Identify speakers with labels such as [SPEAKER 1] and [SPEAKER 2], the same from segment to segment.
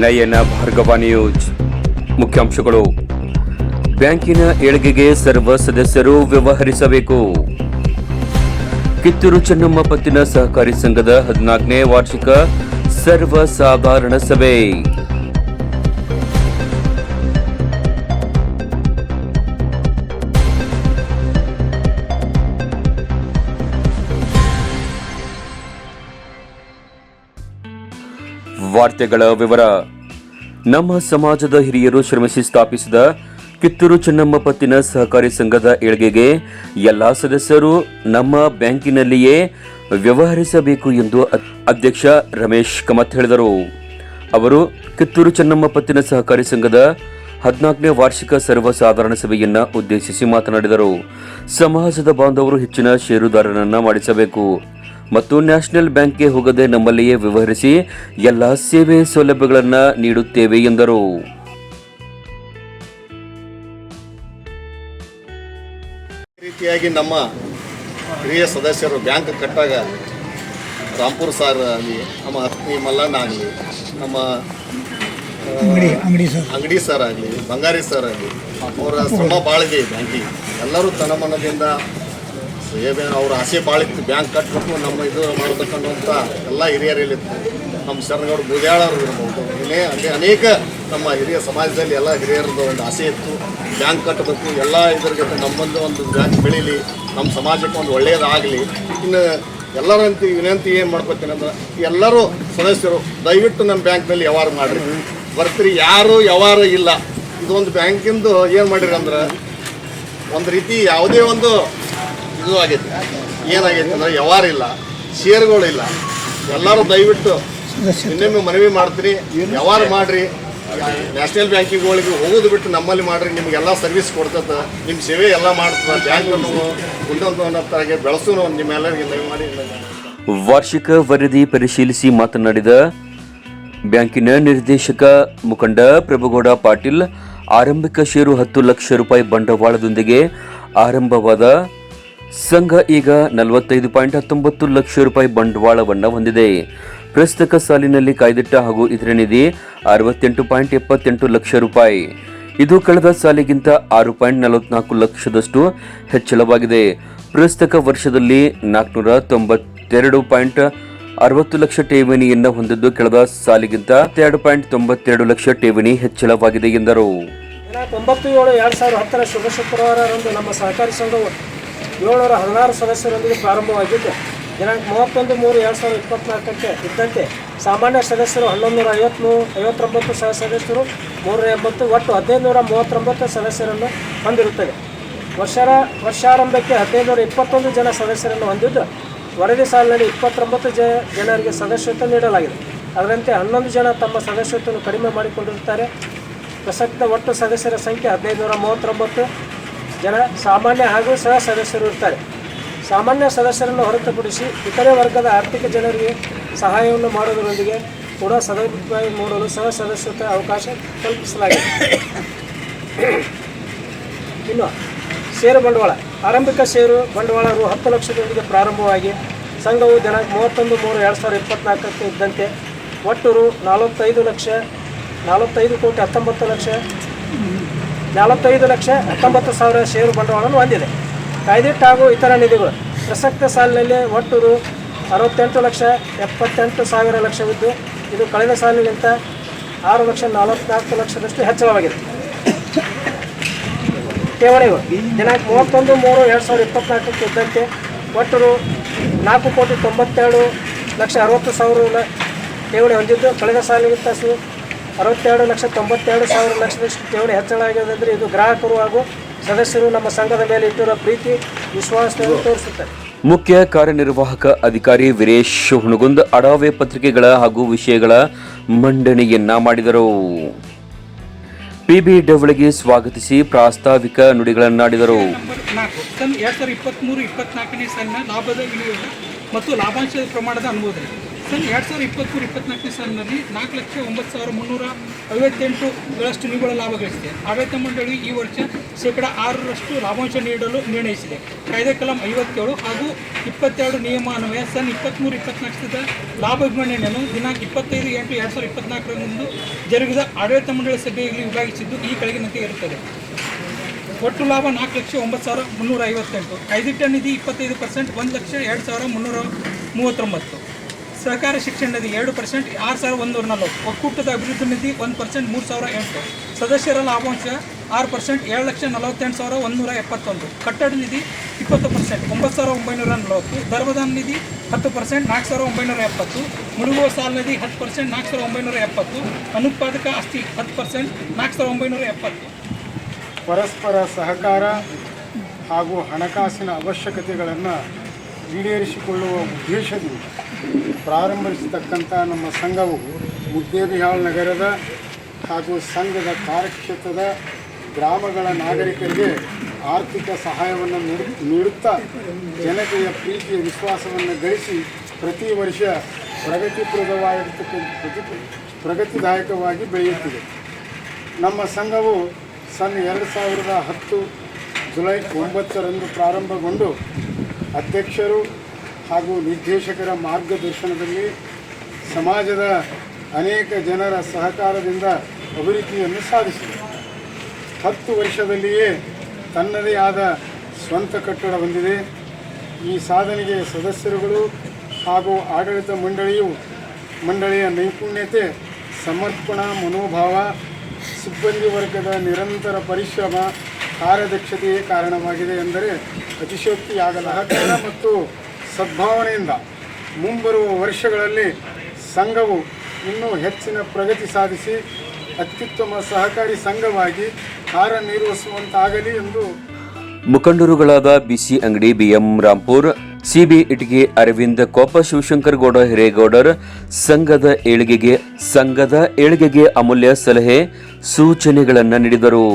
[SPEAKER 1] ನಯನ Bhargava news ಮುಖ್ಯಾಂಶಗಳು. ಬ್ಯಾಂಕಿನ ಏಳಿಗೆಗೆ ಸರ್ವ ಸದಸ್ಯರು ವ್ಯವಹರಿಸಬೇಕು. ಕಿತ್ತೂರು ಚೆನ್ನಮ್ಮ ಪತ್ತಿನ ಸಹಕಾರಿ ಸಂಘದ ಹದಿನಾಲ್ಕನೇ ವಾರ್ಷಿಕ ಸರ್ವ ಸಾಧಾರಣ ಸಭೆ. ವಾರ್ತೆಗಳ ವಿವರ. ನಮ್ಮ ಸಮಾಜದ ಹಿರಿಯರು ಶ್ರಮಿಸಿ ಸ್ಥಾಪಿಸಿದ ಕಿತ್ತೂರು ಚೆನ್ನಮ್ಮ ಪತ್ತಿನ ಸಹಕಾರಿ ಸಂಘದ ಏಳ್ಗೆಗೆ ಎಲ್ಲ ಸದಸ್ಯರು ನಮ್ಮ ಬ್ಯಾಂಕಿನಲ್ಲಿಯೇ ವ್ಯವಹರಿಸಬೇಕು ಎಂದು ಅಧ್ಯಕ್ಷ ರಮೇಶ್ ಕಮತ್ ಹೇಳಿದರು. ಅವರು ಕಿತ್ತೂರು ಚೆನ್ನಮ್ಮ ಪತ್ತಿನ ಸಹಕಾರಿ ಸಂಘದ ಹದಿನಾಲ್ಕನೇ ವಾರ್ಷಿಕ ಸರ್ವಸಾಧಾರಣ ಸಭೆಯನ್ನ ಉದ್ದೇಶಿಸಿ ಮಾತನಾಡಿದರು. ಸಮಾಜದ ಬಾಂಧವರು ಹೆಚ್ಚಿನ ಷೇರುದಾರರನ್ನ ಮಾಡಿಸಬೇಕು. ಮತ್ತು ನ್ಯಾಷನಲ್ ಬ್ಯಾಂಕ್ಗೆ ಹೋಗದೆ ನಮ್ಮಲ್ಲಿಯೇ ವ್ಯವಹರಿಸಿ ಎಲ್ಲ ಸೇವೆ ಸೌಲಭ್ಯಗಳನ್ನು ನೀಡುತ್ತೇವೆ ಎಂದರು.
[SPEAKER 2] ರೀತಿಯಾಗಿ ನಮ್ಮ ಹಿರಿಯ ಸದಸ್ಯರು ಬ್ಯಾಂಕ್ ಕಟ್ಟಾಗ ರಾಂಪುರ್ ಸಾರ್ ಆಗಲಿ ನಮ್ಮ ಅತ್ನಿ ಮಲ್ಲಣ್ಣ ಆಗಲಿ ನಮ್ಮ
[SPEAKER 3] ಅಂಗಡಿ ಅಂಗಡಿ ಸರ್.
[SPEAKER 2] ಅಂಗಡಿ ಸರ್ ಆಗಲಿ ಬಂಗಾರಿ ಸರ್ ಆಗಲಿ ಅವರ ಶ್ರಮ ಬಾಳಿದೆ ಇದೆ ಬ್ಯಾಂಕಿಗೆ. ಎಲ್ಲರೂ ತನಮನದಿಂದ ಸೇವೆ ಅವ್ರ ಆಸೆ ಭಾಳ ಬ್ಯಾಂಕ್ ಕಟ್ಟಬೇಕು ನಮ್ಮ ಇದು ಮಾಡತಕ್ಕಂಥ ಎಲ್ಲ ಹಿರಿಯರಲ್ಲಿತ್ತು ನಮ್ಮ ಶರಣಗೌಡ ಬುದ್ಯಾಳರು ಇರ್ಬೋದು. ಇನ್ನೇ ಅದೇ ಅನೇಕ ನಮ್ಮ ಹಿರಿಯ ಸಮಾಜದಲ್ಲಿ ಎಲ್ಲ ಹಿರಿಯರದ್ದು ಒಂದು ಆಸೆ ಇತ್ತು. ಬ್ಯಾಂಕ್ ಕಟ್ಟಬೇಕು ಎಲ್ಲ ಇದ್ರ ಜೊತೆ ನಮ್ಮೊಂದು ಒಂದು ಬ್ಯಾಂಕ್ ಬೆಳೀಲಿ, ನಮ್ಮ ಸಮಾಜಕ್ಕೆ ಒಂದು ಒಳ್ಳೆಯದಾಗಲಿ ಇನ್ನು ಎಲ್ಲರಂತ ವಿನಂತಿ ಏನು ಮಾಡ್ಕೋತೀನಿ ಅಂದ್ರೆ ಎಲ್ಲರೂ ಸದಸ್ಯರು, ದಯವಿಟ್ಟು ನಮ್ಮ ಬ್ಯಾಂಕ್ನಲ್ಲಿ ವ್ಯವಹಾರ ಮಾಡಿರಿ. ಬರ್ತೀರಿ, ಯಾರು ವ್ಯವಹಾರ ಇಲ್ಲ. ಇದೊಂದು ಬ್ಯಾಂಕಿಂದು ಏನು ಮಾಡಿರಿ ಅಂದ್ರೆ, ಒಂದು ರೀತಿ ಯಾವುದೇ ಒಂದು ಇದು ಆಗೈತೆ ಏನಾಗೈತೆ ಅಂದ್ರೆ ವ್ಯವಹಾರ ಇಲ್ಲ ಶೇರ್ಗಳಿಲ್ಲ. ಎಲ್ಲರೂ ದಯವಿಟ್ಟು ಇನ್ನೊಮ್ಮೆ ಮನವಿ ಮಾಡ್ತೀರಿ. ವ್ಯವಹಾರ ಮಾಡ್ರಿ. ನ್ಯಾಷನಲ್ ಬ್ಯಾಂಕಿಂಗ್ಗಳಿಗೆ ಹೋಗೋದು ಬಿಟ್ಟು ನಮ್ಮಲ್ಲಿ ಮಾಡ್ರಿ. ನಿಮಗೆಲ್ಲ ಸರ್ವಿಸ್ ಕೊಡ್ತದೆ ನಿಮ್ಮ ಸೇವೆ ಎಲ್ಲ ಮಾಡ್ತದೆ ಬ್ಯಾಂಕನ್ನು ಬೆಳೆಸು ಬೆಳೆಸೋನು ನಿಮ್ಮೆಲ್ಲರಿಗೆ ಮನವಿ ಮಾಡಿ
[SPEAKER 1] ವಾರ್ಷಿಕ ವರದಿ ಪರಿಶೀಲಿಸಿ ಮಾತನಾಡಿದ ಬ್ಯಾಂಕಿನ ನಿರ್ದೇಶಕ ಮುಖಂಡ ಪ್ರಭುಗೌಡ ಪಾಟೀಲ್, ಆರಂಭಿಕ ಷೇರು ಹತ್ತು ಲಕ್ಷ ರೂಪಾಯಿ ಬಂಡವಾಳದೊಂದಿಗೆ ಆರಂಭವಾದ ಸಂಘ ಈಗ ನಲವತ್ತೈದು ಪಾಯಿಂಟ್ ಹತ್ತೊಂಬತ್ತು ಲಕ್ಷ ರೂಪಾಯಿ ಬಂಡವಾಳವನ್ನು ಹೊಂದಿದೆ. ಪ್ರಸ್ತುತ ಸಾಲಿನಲ್ಲಿ ಕಾಯ್ದಿಟ್ಟ ಹಾಗೂ ಇದರ ನಿಧಿ ಅರವತ್ತೆಂಟು ಪಾಯಿಂಟ್ ಎಪ್ಪತ್ತೆಂಟು ಲಕ್ಷ ರೂಪಾಯಿ. ಇದು ಕಳೆದ ಸಾಲಿಗಿಂತ ಆರು ಪಾಯಿಂಟ್ ನಲವತ್ನಾಲ್ಕು ಲಕ್ಷದಷ್ಟು ಹೆಚ್ಚಳವಾಗಿದೆ. ಪ್ರಸ್ತುತ ವರ್ಷದಲ್ಲಿ ನಾಲ್ಕುನೂರ ತೊಂಬತ್ತೆರಡು ಪಾಯಿಂಟ್ ಅರವತ್ತು ಲಕ್ಷ ಠೇವಣಿಯನ್ನು ಹೊಂದಿದ್ದು ಕಳೆದ ಸಾಲಿಗಿಂತ ಎರಡು ಪಾಯಿಂಟ್ ತೊಂಬತ್ತೆರಡು ಲಕ್ಷ ಠೇವಣಿ ಹೆಚ್ಚಳವಾಗಿದೆ ಎಂದರು.
[SPEAKER 4] ಶುಭ ಶುಕ್ರವಾರರಂದು ನಮ್ಮ ಸಹಕಾರಿ ಸಂಘವು ಏಳ್ನೂರ ಹದಿನಾರು ಸದಸ್ಯರೊಂದಿಗೆ ಪ್ರಾರಂಭವಾಗಿದ್ದು, ದಿನಾಂಕ ಮೂವತ್ತೊಂದು ಮೂರು ಎರಡು ಸಾವಿರದ ಇಪ್ಪತ್ನಾಲ್ಕಕ್ಕೆ ಇದ್ದಂತೆ ಸಾಮಾನ್ಯ ಸದಸ್ಯರು ಹನ್ನೊಂದು ನೂರ ಐವತ್ಮೂರು ಐವತ್ತೊಂಬತ್ತು ಸಹ ಸದಸ್ಯರು ಮೂರರ ಎಂಬತ್ತು, ಒಟ್ಟು ಹದಿನೈದು ನೂರ ಮೂವತ್ತೊಂಬತ್ತು ಸದಸ್ಯರನ್ನು ಹೊಂದಿರುತ್ತದೆ. ವರ್ಷರ, ವರ್ಷಾರಂಭಕ್ಕೆ ಹದಿನೈದು ನೂರ ಇಪ್ಪತ್ತೊಂದು ಜನ ಸದಸ್ಯರನ್ನು ಹೊಂದಿದ್ದು, ವರದಿ ಸಾಲಿನಲ್ಲಿ ಇಪ್ಪತ್ತೊಂಬತ್ತು ಜ, ಜನರಿಗೆ ಸದಸ್ಯತ್ವ ನೀಡಲಾಗಿದೆ. ಅದರಂತೆ ಹನ್ನೊಂದು ಜನ ತಮ್ಮ ಸದಸ್ಯತ್ವವನ್ನು ಕಡಿಮೆ ಮಾಡಿಕೊಂಡಿರುತ್ತಾರೆ. ಪ್ರಸಕ್ತ ಒಟ್ಟು ಸದಸ್ಯರ ಸಂಖ್ಯೆ ಹದಿನೈದು ನೂರ ಮೂವತ್ತೊಂಬತ್ತು ಜನ ಸಾಮಾನ್ಯ ಹಾಗೂ ಸಹ ಸದಸ್ಯರು ಇರ್ತಾರೆ. ಸಾಮಾನ್ಯ ಸದಸ್ಯರನ್ನು ಹೊರತುಪಡಿಸಿ ಇತರೆ ವರ್ಗದ ಆರ್ಥಿಕ ಜನರಿಗೆ ಸಹಾಯವನ್ನು ಮಾಡುವುದರೊಂದಿಗೆ ಕೂಡ ಸದುಪಯೋಗ ಮೂಡಲು ಸಹ ಸದಸ್ಯತ್ವ ಅವಕಾಶ ಕಲ್ಪಿಸಲಾಗಿದೆ. ಇನ್ನು ಷೇರು ಬಂಡವಾಳ. ಆರಂಭಿಕ ಷೇರು ಬಂಡವಾಳ ರು ಹತ್ತು ಲಕ್ಷದೊಂದಿಗೆ ಪ್ರಾರಂಭವಾಗಿ ಸಂಘವು ದಿನಾಂಕ ಮೂವತ್ತೊಂದು ಮೂರು ಎರಡು ಸಾವಿರದ ಇಪ್ಪತ್ನಾಲ್ಕಕ್ಕೆ ಇದ್ದಂತೆ ಒಟ್ಟು ರು ನಲವತ್ತೈದು ಲಕ್ಷ ನಲವತ್ತೈದು ಕೋಟಿ ಹತ್ತೊಂಬತ್ತು ಲಕ್ಷ ನಲವತ್ತೈದು ಲಕ್ಷ ಹತ್ತೊಂಬತ್ತು ಸಾವಿರ ಷೇರು ಬಂಡವಾಳವನ್ನು ಹೊಂದಿದೆ. ಕಾಯ್ದಿಟ್ಟು ಹಾಗೂ ಇತರ ನಿಧಿಗಳು. ಪ್ರಸಕ್ತ ಸಾಲಿನಲ್ಲಿ ಒಟ್ಟು ಅರವತ್ತೆಂಟು ಲಕ್ಷ ಎಪ್ಪತ್ತೆಂಟು ಸಾವಿರ ಲಕ್ಷವಿದ್ದು, ಇದು ಕಳೆದ ಸಾಲಿಗಿಂತ ಆರು ಲಕ್ಷ ನಲವತ್ನಾಲ್ಕು ಲಕ್ಷದಷ್ಟು ಹೆಚ್ಚಳವಾಗಿದೆ. ಠೇವಣಿಗಳು. ದಿನಾಂಕ ಮೂವತ್ತೊಂದು ಮೂರು ಎರಡು ಸಾವಿರದ ಇಪ್ಪತ್ನಾಲ್ಕಕ್ಕೆ ಇದ್ದಂತೆ ಒಟ್ಟು ನಾಲ್ಕು ಕೋಟಿ ತೊಂಬತ್ತೆರಡು ಲಕ್ಷ ಅರವತ್ತು ಸಾವಿರ ಠೇವಣಿ ಹೊಂದಿದ್ದು, ಕಳೆದ ಸಾಲಿಗಿಂತ ಸು ಅರವತ್ತೆರಡು ಲಕ್ಷ ತೊಂಬತ್ತೆರಡು ಸಾವಿರ ಲಕ್ಷದಷ್ಟು ಠೇವಣಿ ಹೆಚ್ಚಳವಾಗಿದ್ದರಿಂದ ಇದು ಗ್ರಾಹಕರು ಹಾಗೂ ಸದಸ್ಯರು ನಮ್ಮ ಸಂಘದ ಮೇಲೆ ಇಟ್ಟಿರುವ ಪ್ರೀತಿ ವಿಶ್ವಾಸವನ್ನು ತೋರಿಸುತ್ತದೆ
[SPEAKER 1] ಮುಖ್ಯ ಕಾರ್ಯನಿರ್ವಾಹಕ ಅಧಿಕಾರಿ ವೀರೇಶ್ ಹುಣಗುಂದ್ ಅಡಾವೆ ಪತ್ರಿಕೆಗಳ ಹಾಗೂ ವಿಷಯಗಳ ಮಂಡನೆಯನ್ನ ಮಾಡಿದರು. ಪಿಬಿ ಡಬ್ಲ್ಯೂಗೆ ಸ್ವಾಗತಿಸಿ ಪ್ರಾಸ್ತಾವಿಕ ನುಡಿಗಳನ್ನಾಡಿದರು.
[SPEAKER 3] ನಂಬರ್ ನಾಲ್ಕು ಎರಡು ಸಾವಿರದ ಇಪ್ಪತ್ತ್ಮೂರು ಇಪ್ಪತ್ನಾಲ್ಕನೇ ಸಾಲಿನ ಲಾಭದ ಮತ್ತು ಲಾಭಾಂಶದ ಪ್ರಮಾಣದ ಅನುಮೋದನೆ.
[SPEAKER 5] ಸರ್, ಎರಡು ಸಾವಿರದ ಇಪ್ಪತ್ತ್ಮೂರು ಇಪ್ಪತ್ನಾಲ್ಕನೇ ಸಾಲಿನಲ್ಲಿ ನಾಲ್ಕು ಲಕ್ಷ ಒಂಬತ್ತು ಸಾವಿರ ಮುನ್ನೂರ ಐವತ್ತೆಂಟುಗಳಷ್ಟು ನಿವ್ವಳ ಲಾಭ ಗಳಿಸಿದೆ. ಆಡಳಿತ ಮಂಡಳಿ ಈ ವರ್ಷ ಶೇಕಡ ಆರರಷ್ಟು ಲಾಭಾಂಶ ನೀಡಲು ನಿರ್ಣಯಿಸಿದೆ. ಕಾಯ್ದೆ ಕಲಂ ಐವತ್ತೇಳು ಹಾಗೂ ಇಪ್ಪತ್ತೆರಡು ನಿಯಮಾನ್ವಯ ಸನ್ ಇಪ್ಪತ್ತ್ಮೂರು ಇಪ್ಪತ್ನಾಲ್ಕದ ಲಾಭ ವಿವರಣೆಯನ್ನು ದಿನಾಂಕ ಇಪ್ಪತ್ತೈದು ಎಂಟು ಎರಡು ಸಾವಿರದ ಇಪ್ಪತ್ನಾಲ್ಕರಂದು ಜರುಗಿದ ಆಡಳಿತ ಮಂಡಳಿ ಸಭೆಯಲ್ಲಿ ವಿಭಾಗಿಸಿದ್ದು ಈ ಕೆಳಗಿನಂತೆ ಇರುತ್ತದೆ. ಒಟ್ಟು ಲಾಭ ನಾಲ್ಕು ಲಕ್ಷ ಒಂಬತ್ತು ಸಾವಿರ ಮುನ್ನೂರ ಐವತ್ತೆಂಟು. ಐದಿಟ್ಟ ನಿಧಿ ಇಪ್ಪತ್ತೈದು ಪರ್ಸೆಂಟ್ ಒಂದು ಲಕ್ಷ ಎರಡು ಸಾವಿರ ಮುನ್ನೂರ ಮೂವತ್ತೊಂಬತ್ತು. ಸಹಕಾರ ಶಿಕ್ಷಣ ನಿಧಿ ಎರಡು ಪರ್ಸೆಂಟ್ ಆರು ಸಾವಿರ ಒಂದೂರ ನಲವತ್ತು. ಒಕ್ಕೂಟದ ಅಭಿವೃದ್ಧಿ ನಿಧಿ ಒಂದು ಪರ್ಸೆಂಟ್ ಮೂರು ಸಾವಿರ ಎಂಟು. ಸದಸ್ಯರ ಲಾಭಾಂಶ ಆರು ಪರ್ಸೆಂಟ್ ಏಳು ಲಕ್ಷ ನಲವತ್ತೆಂಟು ಸಾವಿರ ಒಂದೂರ ಎಪ್ಪತ್ತೊಂದು. ಕಟ್ಟಡ ನಿಧಿ ಇಪ್ಪತ್ತು ಪರ್ಸೆಂಟ್ ಒಂಬತ್ತು ಸಾವಿರ ಒಂಬೈನೂರ ನಲವತ್ತು. ಧರ್ಮದಾನ ನಿಧಿ ಹತ್ತು ಪರ್ಸೆಂಟ್ ನಾಲ್ಕು ಸಾವಿರ ಒಂಬೈನೂರ ಎಪ್ಪತ್ತು. ಮುಳುಗುವ ಸಾಲ ನಿಧಿ ಹತ್ತು ಪರ್ಸೆಂಟ್ ನಾಲ್ಕು ಸಾವಿರ ಒಂಬೈನೂರ ಎಪ್ಪತ್ತು. ಅನುತ್ಪಾದಕ ಆಸ್ತಿ ಹತ್ತು ಪರ್ಸೆಂಟ್ ನಾಲ್ಕು ಸಾವಿರ ಒಂಬೈನೂರ ಎಪ್ಪತ್ತು.
[SPEAKER 6] ಪರಸ್ಪರ ಸಹಕಾರ ಹಾಗೂ ಹಣಕಾಸಿನ ಅವಶ್ಯಕತೆಗಳನ್ನು ಈಡೇರಿಸಿಕೊಳ್ಳುವ ಉದ್ದೇಶದಿಂದ ಪ್ರಾರಂಭಿಸತಕ್ಕಂಥ ನಮ್ಮ ಸಂಘವು ಮುದ್ದೇಬಿಹಾಳ್ ನಗರದ ಹಾಗೂ ಸಂಘದ ಕಾರ್ಯಕ್ಷೇತ್ರದ ಗ್ರಾಮಗಳ ನಾಗರಿಕರಿಗೆ ಆರ್ಥಿಕ ಸಹಾಯವನ್ನು ನೀಡು, ನೀಡುತ್ತಾ ಜನತೆಯ ಪ್ರೀತಿಯ ವಿಶ್ವಾಸವನ್ನು ಗಳಿಸಿ ಪ್ರತಿ ವರ್ಷ ಪ್ರಗತಿಪ್ರದವಾಗಿರ್ತಕ್ಕಂಥ ಪ್ರತಿ, ಪ್ರಗತಿದಾಯಕವಾಗಿ ಬೆಳೆಯುತ್ತಿದೆ. ನಮ್ಮ ಸಂಘವು ಸನ್ ಎರಡು ಸಾವಿರದ ಹತ್ತು ಜುಲೈ ಒಂಬತ್ತರಂದು ಪ್ರಾರಂಭಗೊಂಡು ಅಧ್ಯಕ್ಷರು ಹಾಗೂ ನಿರ್ದೇಶಕರ ಮಾರ್ಗದರ್ಶನದಲ್ಲಿ ಸಮಾಜದ ಅನೇಕ ಜನರ ಸಹಕಾರದಿಂದ ಅಭಿವೃದ್ಧಿಯನ್ನು ಸಾಧಿಸಿದೆ. ಹತ್ತು ವರ್ಷದಲ್ಲಿಯೇ ತನ್ನದೇ ಆದ ಸ್ವಂತ ಕಟ್ಟಡ ಹೊಂದಿದೆ. ಈ ಸಾಧನೆಗೆ ಸದಸ್ಯರುಗಳು ಹಾಗೂ ಆಡಳಿತ ಮಂಡಳಿಯು ಮಂಡಳಿಯ ನೈಪುಣ್ಯತೆ, ಸಮರ್ಪಣಾ ಮನೋಭಾವ, ಸಿಬ್ಬಂದಿ ವರ್ಗದ ನಿರಂತರ ಪರಿಶ್ರಮ, ಕಾರ್ಯದಕ್ಷತೆಯೇ ಕಾರಣವಾಗಿದೆ ಎಂದರೆ ಅತಿಶಯೋಕ್ತಿಯಾಗಲಾಗದ ಮತ್ತು ಸದ್ಭಾವನೆಯಿಂದ ಮುಂಬರುವ ವರ್ಷಗಳಲ್ಲಿ ಸಂಘವು ಇನ್ನೂ ಹೆಚ್ಚಿನ ಪ್ರಗತಿ ಸಾಧಿಸಿ ಅತ್ಯುತ್ತಮ ಸಹಕಾರಿ ಸಂಘವಾಗಿ ಕಾರ್ಯನಿರ್ವಹಿಸುವಂತಾಗಲಿ ಎಂದು
[SPEAKER 1] ಮುಖಂಡರುಗಳಾದ B C Angadi B M Rampur C B Itagi Aravinda Kopa Shivashankar Gowda Hiregoudar, ಸಂಘದ ಏಳಿಗೆಗೆ ಸಂಘದ ಏಳಿಗೆಗೆ ಅಮೂಲ್ಯ ಸಲಹೆ, ಸೂಚನೆಗಳನ್ನು ನೀಡಿದರು.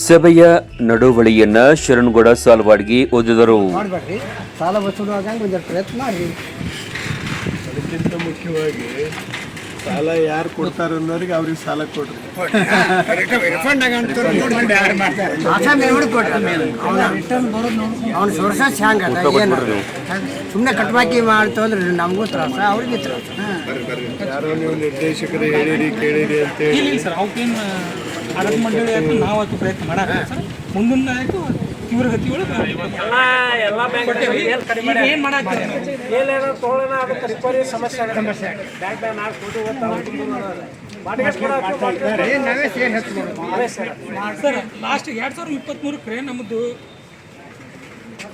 [SPEAKER 1] ಸಭೆಯ ನಡುವಳಿಯನ್ನ ಶರಣಗೌಡ ಸಾಲ್ವಾಡ್ಗಿ ಓದಿದರು.
[SPEAKER 3] ಮಾಡಬೇಡ್ರಿ. ಸಾಲ ವಸೂಲಾಗ ಒಂದು ಪ್ರಯತ್ನ ಮಾಡಿರಿ.
[SPEAKER 7] ಅದಕ್ಕಿಂತ ಮುಖ್ಯವಾಗಿ ಸಾಲ ಯಾರು ಕೊಡ್ತಾರೆ ಅನ್ನೋರಿಗೆ ಅವ್ರಿಗೆ ಸಾಲ ಕೊಡ್ರಿ.
[SPEAKER 3] ಅವ್ನ ಸೋರ್ಸಸ್ ಏನು ಸುಮ್ಮನೆ ಕಟ್ಬಾಕಿ ಮಾಡ್ತಂದ್ರೆ ನಮಗೂ ತ್ರಾಸ ಅವ್ರಿಗೆ ತ್ರಾಸ.
[SPEAKER 7] ಯಾರೋ ನೀವು ನಿರ್ದೇಶಕರು ಹೇಳಿರಿ ಕೇಳಿರಿ
[SPEAKER 5] ಅಂತ ಅಂತೇಳಿ ಆಡಳಿತ ಮಂಡಳಿ ಆಯ್ತು ನಾವು ಆಯ್ತು ಪ್ರಯತ್ನ ಮಾಡಾಕ ಸರ್. ಮುಂದಿನ ಆಯ್ತು ತೀವ್ರಗತಿ ಒಳಗೆ
[SPEAKER 4] ಎಲ್ಲ ಬ್ಯಾಂಕ್ ಏನು ಏನೇನೋ ಅದಕ್ಕೆ ರಿಪೇರಿ ಸಮಸ್ಯೆ ಬ್ಯಾಂಕ್ ನಾಲ್ಕು ಕೋಟಿ
[SPEAKER 3] ಸೇರಿ
[SPEAKER 5] ಲಾಸ್ಟ್ ಎರಡು ಸಾವಿರದ ಇಪ್ಪತ್ತ್ಮೂರಕ್ಕೆ ನಮ್ಮದು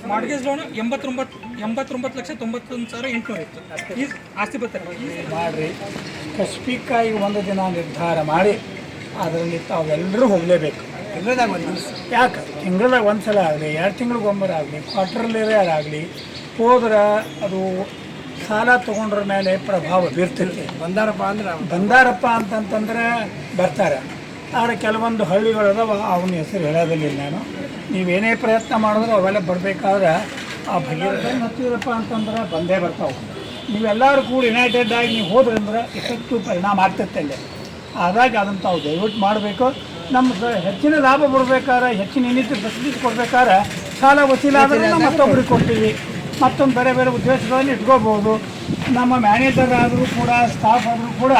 [SPEAKER 5] ಮಾರ್ಗೇಜ್ ಲೋನ್ ಎಂಬತ್ತೊಂಬತ್ತು ಎಂಬತ್ತೊಂಬತ್ತು ಲಕ್ಷ ತೊಂಬತ್ತೊಂದು ಸಾವಿರ ಎಂಟುನೂರ ಇತ್ತು. ಈ ಆಸ್ತಿ ಪತ್ರ
[SPEAKER 3] ಮಾಡಿರಿ. ಕಸ್ಪಿಕಾಯಿ ಆಗಿ ಒಂದು ದಿನ ನಿರ್ಧಾರ ಮಾಡಿ. ಅದರಲ್ಲಿ ತಾವೆಲ್ಲರೂ ಹೋಗಲೇಬೇಕು ತಿಂಗಳದಾಗ ಒಂದು ಯಾಕೆ? ತಿಂಗಳದಾಗ ಒಂದು ಸಲ ಆಗಲಿ ಎರಡು ತಿಂಗಳಿಗೊಮ್ಮೆ ಆಗಲಿ ಕ್ವಾರ್ಟರ್ಲಿ ಆಗಲಿ ಹೋದ್ರೆ ಅದು ಸಾಲ ತೊಗೊಂಡ್ರ ಮೇಲೆ ಪ್ರಭಾವ ಬೀರ್ತೈತಿ. ಬಂದಾರಪ್ಪ ಅಂದ್ರೆ ಬಂದಾರಪ್ಪ ಅಂತಂತಂದ್ರೆ ಬರ್ತಾರೆ. ಆದರೆ ಕೆಲವೊಂದು ಹಳ್ಳಿಗಳು ಅದಾವ ಅವನ ಹೆಸರು ಹೇಳೋದಿಲ್ಲ ನಾನು. ನೀವೇನೇ ಪ್ರಯತ್ನ ಮಾಡಿದ್ರು ಅವೆಲ್ಲ ಬರಬೇಕಾದ್ರೆ ಆ ಭಗೀರಥ ಹತ್ತಿರಪ್ಪ ಅಂತಂದ್ರೆ ಬಂದೇ ಬರ್ತಾವೆ. ನೀವೆಲ್ಲರೂ ಕೂಡ ಯುನೈಟೆಡ್ ಆಗಿ ನೀವು ಹೋದ್ರಂದ್ರೆ ಎಫೆಕ್ಟಿವ್ ಪರಿಣಾಮ ಆಗ್ತೈತೆ ಅಲ್ಲಿ. ಆದಾಗ ಅದನ್ನು ತಾವು ದಯವಿಟ್ಟು ಮಾಡಬೇಕು. ನಮ್ಮ ಹೆಚ್ಚಿನ ಲಾಭ ಬರಬೇಕಾದ್ರೆ ಹೆಚ್ಚಿನ ಇನ್ನಿತರ ಫೆಸಿಲಿಟಿ ಕೊಡ್ಬೇಕಾದ್ರೆ ಸಾಲ ವಸೂಲಾದ್ರೆ ನಾವು ಮತ್ತೊಬ್ಬರಿಗೆ ಕೊಡ್ತೀವಿ. ಮತ್ತೊಂದು ಬೇರೆ ಬೇರೆ ಉದ್ದೇಶಗಳಲ್ಲಿ ಇಟ್ಕೋಬೋದು. ನಮ್ಮ ಮ್ಯಾನೇಜರ್ ಆದರೂ ಕೂಡ ಸ್ಟಾಫ್ ಆದರೂ ಕೂಡ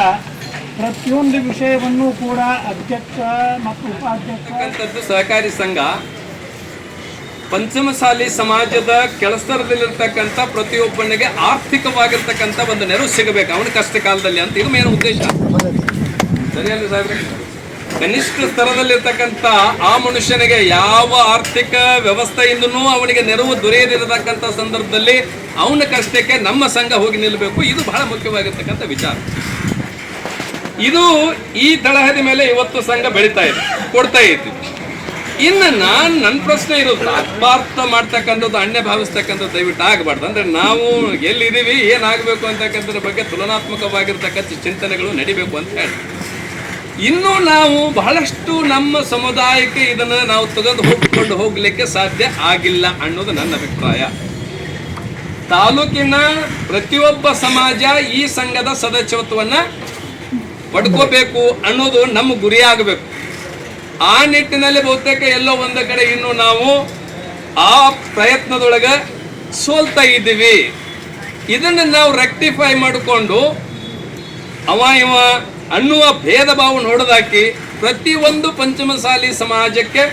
[SPEAKER 3] ಪ್ರತಿಯೊಂದು ವಿಷಯವನ್ನು ಕೂಡ ಅಧ್ಯಕ್ಷ ಮತ್ತು ಉಪಾಧ್ಯಕ್ಷ
[SPEAKER 8] ಸಹಕಾರಿ ಸಂಘ ಪಂಚಮಸಾಲಿ ಸಮಾಜದ ಕೆಲಸದಲ್ಲಿರ್ತಕ್ಕಂಥ ಪ್ರತಿಯೊಬ್ಬನಿಗೆ ಆರ್ಥಿಕವಾಗಿರ್ತಕ್ಕಂಥ ಒಂದು ನೆರವು ಸಿಗಬೇಕು. ಅವನ ಕಷ್ಟ ಕಾಲದಲ್ಲಿ ಅಂತ ಇದು ಮೇನ್ ಉದ್ದೇಶ. ಕನಿಷ್ಠ ಸ್ತರದಲ್ಲಿರ್ತಕ್ಕಂಥ ಆ ಮನುಷ್ಯನಿಗೆ ಯಾವ ಆರ್ಥಿಕ ವ್ಯವಸ್ಥೆಯಿಂದನೂ ಅವನಿಗೆ ನೆರವು ದೊರೆಯದಿರತಕ್ಕಂಥ ಸಂದರ್ಭದಲ್ಲಿ ಅವನ ಕಷ್ಟಕ್ಕೆ ನಮ್ಮ ಸಂಘ ಹೋಗಿ ನಿಲ್ಲಬೇಕು ಇದು ಬಹಳ ಮುಖ್ಯವಾಗಿರ್ತಕ್ಕಂಥ ವಿಚಾರ. ಇದು ಈ ತಳಹದಿ ಮೇಲೆ ಇವತ್ತು ಸಂಘ ಬೆಳೀತಾ ಇದೆ, ಕೊಡ್ತಾ ಇತ್ತು ಇನ್ನು ನಾನು ನನ್ನ ಪ್ರಶ್ನೆ ಇರುತ್ತೆ ಆತ್ಮಾರ್ಥ ಮಾಡ್ತಕ್ಕಂಥದ್ದು, ಅನ್ಯ ಭಾವಿಸ್ತಕ್ಕಂಥದ್ದು ದಯವಿಟ್ಟು ಆಗಬಾರ್ದು. ಅಂದ್ರೆ ನಾವು ಎಲ್ಲಿದ್ದೀವಿ, ಏನಾಗಬೇಕು ಅಂತಕ್ಕಂಥದ್ರ ಬಗ್ಗೆ ತುಲನಾತ್ಮಕವಾಗಿರ್ತಕ್ಕಂಥ ಚಿಂತನೆಗಳು ನಡಿಬೇಕು ಅಂತ ಹೇಳಿ. ಇನ್ನು ನಾವು ಬಹಳಷ್ಟು ನಮ್ಮ ಸಮುದಾಯಕ್ಕೆ ಇದನ್ನು ನಾವು ತೆಗೆದು ಹೋಗಿಕೊಂಡು ಹೋಗಲಿಕ್ಕೆ ಸಾಧ್ಯ ಆಗಿಲ್ಲ ಅನ್ನೋದು ನನ್ನ ಅಭಿಪ್ರಾಯ. ತಾಲೂಕಿನ ಪ್ರತಿಯೊಬ್ಬ ಸಮಾಜ ಈ ಸಂಘದ ಸದಸ್ಯತ್ವವನ್ನು ಪಡ್ಕೋಬೇಕು ಅನ್ನೋದು ನಮ್ಮ ಗುರಿಯಾಗಬೇಕು ಆ ನಿಟ್ಟಿನಲ್ಲಿ ಬಹುತೇಕ ಎಲ್ಲೋ ಒಂದು ಕಡೆ ಇನ್ನು ನಾವು ಆ ಪ್ರಯತ್ನದೊಳಗೆ ಸೋಲ್ತಾ ಇದ್ದೀವಿ. ಇದನ್ನು ನಾವು ರೆಕ್ಟಿಫೈ ಮಾಡಿಕೊಂಡು ಅವ ಇವ ಅನ್ನುವ ಭೇದ ಭಾವ ನೋಡದಾಕಿ ಪ್ರತಿಯೊಂದು ಪಂಚಮಸಾಲಿ ಸಮಾಜಕ್ಕೆ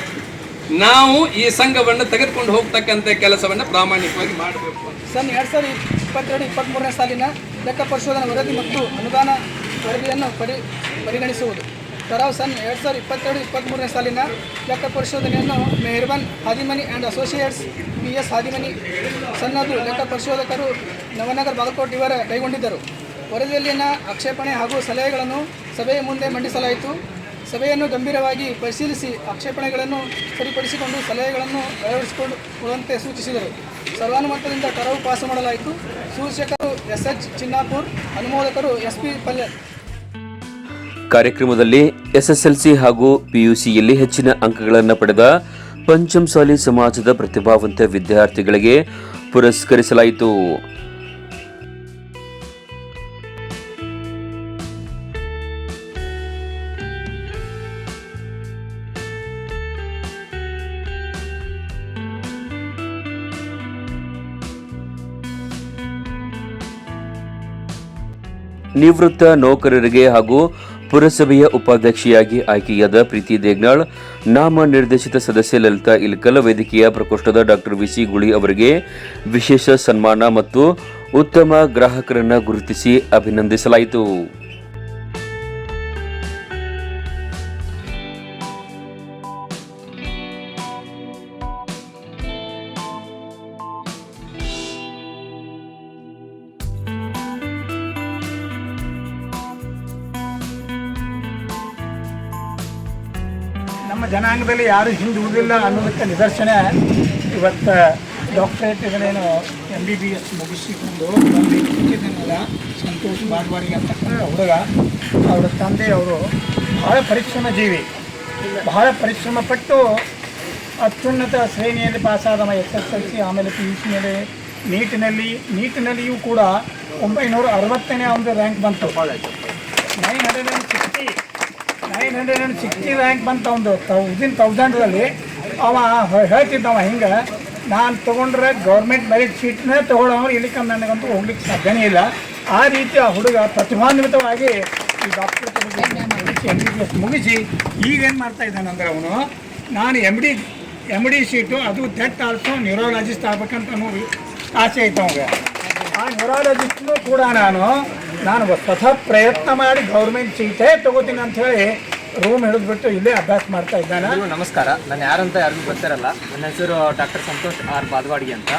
[SPEAKER 8] ನಾವು ಈ ಸಂಘವನ್ನು ತೆಗೆದುಕೊಂಡು ಹೋಗ್ತಕ್ಕಂಥ ಕೆಲಸವನ್ನು ಪ್ರಾಮಾಣಿಕವಾಗಿ ಮಾಡಬೇಕು
[SPEAKER 5] ಸನ್ ಎರಡು ಸಾವಿರದ ಇಪ್ಪತ್ತೆರಡು ಇಪ್ಪತ್ತ್ಮೂರನೇ ಸಾಲಿನ ಲೆಕ್ಕ ಪರಿಶೋಧನಾ ವರದಿ ಮತ್ತು ಅನುದಾನ ವರದಿಯನ್ನು ಪರಿ, ಪರಿಗಣಿಸುವುದು. ತರಾವ್ ಸನ್ ಎರಡು ಸಾವಿರದ ಇಪ್ಪತ್ತೆರಡು ಇಪ್ಪತ್ತ್ಮೂರನೇ ಸಾಲಿನ ಲೆಕ್ಕ ಪರಿಶೋಧನೆಯನ್ನು Meharban Hadimani and associates B S Hadimani ಸನ್ನದು ಲೆಕ್ಕ ಪರಿಶೋಧಕರು ನವನಗರ್ ಬಾಗಲಕೋಟ್ ಇವರ ಕೈಗೊಂಡಿದ್ದರು. ವರದಿಯಲ್ಲಿನ ಆಕ್ಷೇಪಣೆ ಹಾಗೂ ಸಲಹೆಗಳನ್ನು ಸಭೆಯ ಮುಂದೆ ಮಂಡಿಸಲಾಯಿತು. ಸಭೆಯನ್ನು ಗಂಭೀರವಾಗಿ ಪರಿಶೀಲಿಸಿ ಆಕ್ಷೇಪಣೆಗಳನ್ನು ಸರಿಪಡಿಸಿಕೊಂಡು ಸಲಹೆಗಳನ್ನು ಅಳವಡಿಸಿಕೊಳ್ಳುವಂತೆ ಸೂಚಿಸಿದರು. ಸರ್ವಾನುಮತದಿಂದ ಕರವು ಪಾಸು ಮಾಡಲಾಯಿತು. ಸೂಚಕರು ಎಸ್ ಎಚ್ ಚಿನ್ನಾಪುರ್, ಅನುಮೋದಕರು ಎಸ್ ಪಿ ಪಲ್ಯ
[SPEAKER 1] ಕಾರ್ಯಕ್ರಮದಲ್ಲಿ ಎಸ್ಎಸ್ಎಲ್ಸಿ ಹಾಗೂ ಪಿಯುಸಿಯಲ್ಲಿ ಹೆಚ್ಚಿನ ಅಂಕಗಳನ್ನು ಪಡೆದ ಪಂಚಮಸಾಲಿ ಸಮಾಜದ ಪ್ರತಿಭಾವಂತ ವಿದ್ಯಾರ್ಥಿಗಳಿಗೆ ಪುರಸ್ಕರಿಸಲಾಯಿತು. ನಿವೃತ್ತ ನೌಕರರಿಗೆ ಹಾಗೂ ಪುರಸಭೆಯ ಉಪಾಧ್ಯಕ್ಷೆಯಾಗಿ ಆಯ್ಕೆಯಾದ ಪ್ರೀತಿ ದೇಗ್ನಾಳ್, ನಾಮ ನಿರ್ದೇಶಿತ ಸದಸ್ಯ ಲಲಿತಾ ಇಲ್ಕಲ್ ವೇದಿಕೆಯ ಪ್ರಕೋಷ್ಠದ ಡಾಕ್ಟರ್ ವಿಸಿ ಗುಳಿ ಅವರಿಗೆ ವಿಶೇಷ ಸನ್ಮಾನ ಮತ್ತು ಉತ್ತಮ ಗ್ರಾಹಕರನ್ನು ಗುರುತಿಸಿ ಅಭಿನಂದಿಸಲಾಯಿತು.
[SPEAKER 3] ನಮ್ಮ ಜನಾಂಗದಲ್ಲಿ ಯಾರು ಹಿಂದೆ ಉಳಿದಿಲ್ಲ ಅನ್ನೋದಕ್ಕೆ ನಿದರ್ಶನ. ಇವತ್ತು ಡಾಕ್ಟರೇಟ್ ಇದನ್ನೇನು ಎಂ ಬಿ ಬಿ ಎಸ್ ಮುಗಿಸಿಕೊಂಡು ಬಂದು ಕೂತಿದ್ದೀನಲ್ಲ ಸಂತೋಷ್ ಬಾಗ್ವಾರಿಗೆ ಅಂತಕ್ಕಂಥ ಹುಡುಗ ಅವರ ತಂದೆ ಅವರು ಬಹಳ ಪರಿಶ್ರಮ ಜೀವಿ ಬಹಳ ಪರಿಶ್ರಮ ಪಟ್ಟು ಅತ್ಯುನ್ನತ ಶ್ರೇಣಿಯಲ್ಲಿ ಪಾಸಾದವ ಎಸ್ ಎಸ್ ಎಲ್ ಸಿ ಆಮೇಲೆ ಪಿ ಯು ಸಿ ಮೇಲೆ ನೀಟಿನಲ್ಲಿ ನೀಟಿನಲ್ಲಿಯೂ ಕೂಡ ಒಂಬೈನೂರ ಅರವತ್ತನೇ ಒಂದು ರ್ಯಾಂಕ್ ಬಂತು. Nine hundred and sixty. Nine hundred and sixty rank ಬಂತ ಒಂದು ವಿದಿನ್ ತೌಸಂಡ್ರಲ್ಲಿ. ಅವ ಹೇಳ್ತಿದ್ದವ ಹಿಂಗೆ, ನಾನು ತೊಗೊಂಡ್ರೆ ಗೌರ್ಮೆಂಟ್ ಮೆರಿಟ್ ಶೀಟ್ನೇ ತೊಗೊಳ್ಳೋರು ಇಲ್ಲಿಕ ನನಗಂತೂ ಹೋಗ್ಲಿಕ್ಕೆ ಸಾಧ್ಯನೇ ಇಲ್ಲ. ಆ ರೀತಿ ಆ ಹುಡುಗ ಪ್ರತಿಭಾನ್ವಿತವಾಗಿ ಈ doctor M B B S ಮುಗಿಸಿ ಈಗೇನು ಮಾಡ್ತಾ ಇದ್ದಾನೆ ಅಂದ್ರೆ ಅವನು, ನಾನು M D M D seat, ಅದು ದಟ್ ಆಲ್ಸೋ ನ್ಯೂರಾಲಜಿಸ್ಟ್ ಆಗ್ಬೇಕಂತ ನೋಡಿ ಆಸೆ ಐತೆ ಅವಂಗೆ ಆ ಹೋರಾಡೋದಿಕ್ಕೂ ಕೂಡ ನಾನು ನಾನು ಸ್ವತಃ ಪ್ರಯತ್ನ ಮಾಡಿ ಗೌರ್ಮೆಂಟ್ ಸೀಟೇ ತಗೋತೀನಿ ಅಂತ ಹೇಳಿ ರೂಮ್ ಹಿಡಿದ್ಬಿಟ್ಟು ಇಲ್ಲೇ ಅಭ್ಯಾಸ ಮಾಡ್ತಾ ಇದ್ದಾನೆ.
[SPEAKER 9] ನಮಸ್ಕಾರ. ನಾನು ಯಾರಂತ ಯಾರಿಗೂ ಗೊತ್ತಿರಲ್ಲ. ನನ್ನ ಹೆಸರು ಡಾಕ್ಟರ್ ಸಂತೋಷ್ ಆರ್ ಬಾದವಾಡಿ ಅಂತ.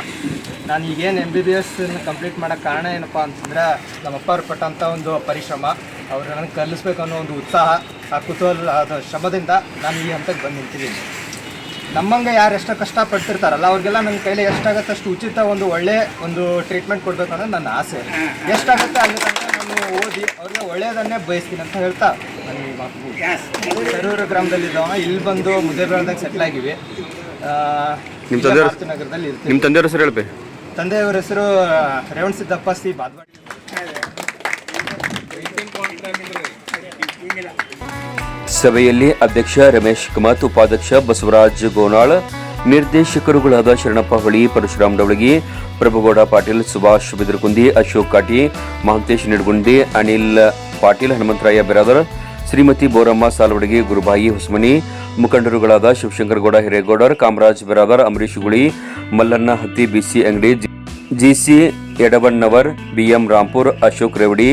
[SPEAKER 9] ನಾನು ಈಗೇನು M B B S complete ಮಾಡೋಕ್ಕೆ ಕಾರಣ ಏನಪ್ಪ ಅಂತಂದ್ರೆ, ನಮ್ಮಪ್ಪ ಅವ್ರು ಪಟ್ಟಂಥ ಒಂದು ಪರಿಶ್ರಮ, ಅವ್ರು ನನಗೆ ಕಲಿಸ್ಬೇಕು ಅನ್ನೋ ಒಂದು ಉತ್ಸಾಹ, ಆ ಕುತೂಹಲ ಅದು ಶ್ರಮದಿಂದ ನಾನು ಈ ಹಂತಕ್ಕೆ ಬಂದು ನಿಂತಿದ್ದೀನಿ. ನಮ್ಮಂಗೆ ಯಾರು ಎಷ್ಟು ಕಷ್ಟ ಪಡ್ತಿರ್ತಾರಲ್ಲ ಅವ್ರಿಗೆಲ್ಲ ನನ್ನ ಕೈಲಿ ಎಷ್ಟಾಗತ್ತೆ ಅಷ್ಟು ಉಚಿತ ಒಂದು ಒಳ್ಳೆ ಒಂದು ಟ್ರೀಟ್ಮೆಂಟ್ ಕೊಡಬೇಕು ಅನ್ನೋದು ನನ್ನ ಆಸೆ. ಎಷ್ಟಾಗುತ್ತೆ ಅಲ್ಲಿ ತನಕ ನಾನು ಓದಿ ಅವ್ರಿಗೆ ಒಳ್ಳೆಯದನ್ನೇ ಬಯಸ್ತೀನಿ ಅಂತ ಹೇಳ್ತಾ ನನಗೆ ಈ ಮಾತು. ಕರೂರು ಗ್ರಾಮದಲ್ಲಿದ್ದಾವ ಇಲ್ಲಿ ಬಂದು ಮುದ್ದೇಬೇಳದಾಗ ಸೆಟ್ಲ್ ಆಗಿವಿ. ಆ,
[SPEAKER 1] ನಿಮ್ಮ ತಂದೆಯವ್ರ-
[SPEAKER 9] ನಗರದಲ್ಲಿ ಇರ್ತೀವಿ
[SPEAKER 1] ನಿಮ್ಮ ತಂದೆಯವ್ರ ಹೆಸರು ಹೇಳ್ಬೇ
[SPEAKER 9] ತಂದೆಯವರ ಹೆಸರು ರೇವಣ್ ಸಿದ್ದಪ್ಪ ಸಿ ಬಾದ್ವಾಡಿ.
[SPEAKER 1] ಸಭೆಯಲ್ಲಿ ಅಧ್ಯಕ್ಷ ರಮೇಶ್ ಕುಮಾರ್, ಉಪಾಧ್ಯಕ್ಷ ಬಸವರಾಜ್ ಗೋನಾಳ್, ನಿರ್ದೇಶಕರುಗಳಾದ ಶರಣಪ್ಪ ಹೊಳಿ, Parashuram Davalagi, Prabhugouda Patil, Subhash ಬಿದರಕುಂದಿ Ashok ಕಾಟಿ, Mahantesh ನಿಡಗುಂಡಿ Anil Patil, Hanumantharaya Biradar, Shrimati Boramma ಸಾಲವಡಗಿ ಗುರುಬಾಯಿ ಹುಸ್ಮನಿ, ಮುಖಂಡರುಗಳಾದ ಶಿವಶಂಕರಗೌಡ Hiregoudar, Kamaraj Biradar Ambareesh ಗುಳಿ Mallanna Hatti, B C Angadi G C Yadavannavar B M Rampur, Ashok Revadi,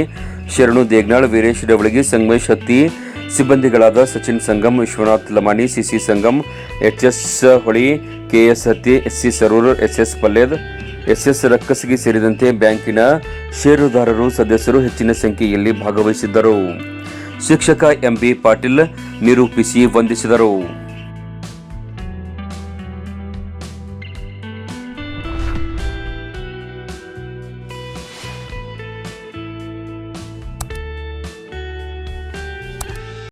[SPEAKER 1] Sharanu Degnal, Veeresh Davalagi, Sangamesh Hatti ಸಿಬ್ಬಂದಿಗಳಾದ Sachin Sangam, Vishwanath Lamani, C C Sangam H S Holi, K S Hatti S C Sarur S S Palled S S Rakkasagi ಸೇರಿದಂತೆ ಬ್ಯಾಂಕಿನ ಷೇರುದಾರರು ಸದಸ್ಯರು ಹೆಚ್ಚಿನ ಸಂಖ್ಯೆಯಲ್ಲಿ ಭಾಗವಹಿಸಿದ್ದರು. ಶಿಕ್ಷಕ MB Patil ನಿರೂಪಿಸಿ ವಂದಿಸಿದರು.